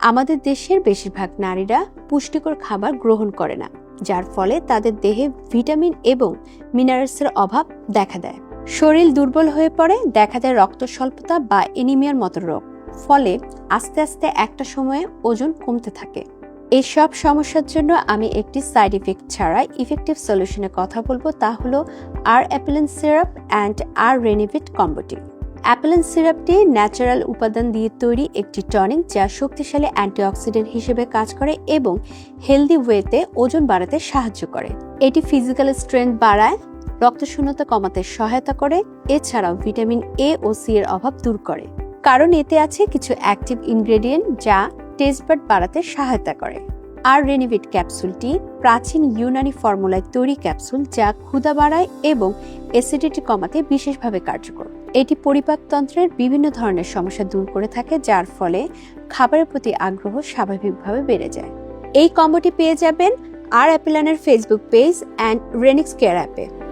আমাদের দেশের বেশিরভাগ নারীরা পুষ্টিকর খাবার গ্রহণ করে না, যার ফলে তাদের দেহে ভিটামিন এবং মিনারেলসের অভাব দেখা দেয়। শরীর দুর্বল হয়ে পড়ে, দেখা দেয় রক্ত স্বল্পতা বা এনিমিয়ার মতো রোগ, ফলে আস্তে আস্তে একটা সময়ে ওজন কমতে থাকে। এই সব সমস্যার জন্য আমি একটি সাইড ইফেক্ট ছাড়া ইফেক্টিভ সলিউশনের কথা বলব, তা হলো আর অ্যাপেলেন সিরাপ অ্যান্ড আর রেনিভিট কম্বোটি অ্যাপেলেন সিরাপটি ন্যাচারাল উপাদান দিয়ে তৈরি একটি টনিক যা শক্তিশালী অ্যান্টিঅক্সিডেন্ট হিসেবে কাজ করে এবং হেলদি ওয়েতে ওজন বাড়াতে সাহায্য করে। এটি ফিজিক্যাল স্ট্রেংথ বাড়ায়, রক্তশূন্যতা কমাতে সহায়তা করে, এছাড়াও ভিটামিন এ ও সি এর অভাব দূর করে। কারণ এতে আছে কিছু অ্যাক্টিভ ইনগ্রেডিয়েন্ট যা টেস্ট বাড বাড়াতে সহায়তা করে। আর রেনিভিট ক্যাপসুলটি প্রাচীন ইউনানি ফর্মুলায় তৈরি ক্যাপসুল যা ক্ষুধা বাড়ায় এবং অ্যাসিডিটি কমাতে বিশেষভাবে কার্যকর। এটি পরিপাকতন্ত্রের বিভিন্ন ধরনের সমস্যা দূর করে থাকে, যার ফলে খাবারের প্রতি আগ্রহ স্বাভাবিকভাবে বেড়ে যায়। এই কম্বোটি পেয়ে যাবেন আর অ্যাপেলানের Facebook page and Renix care অ্যাপে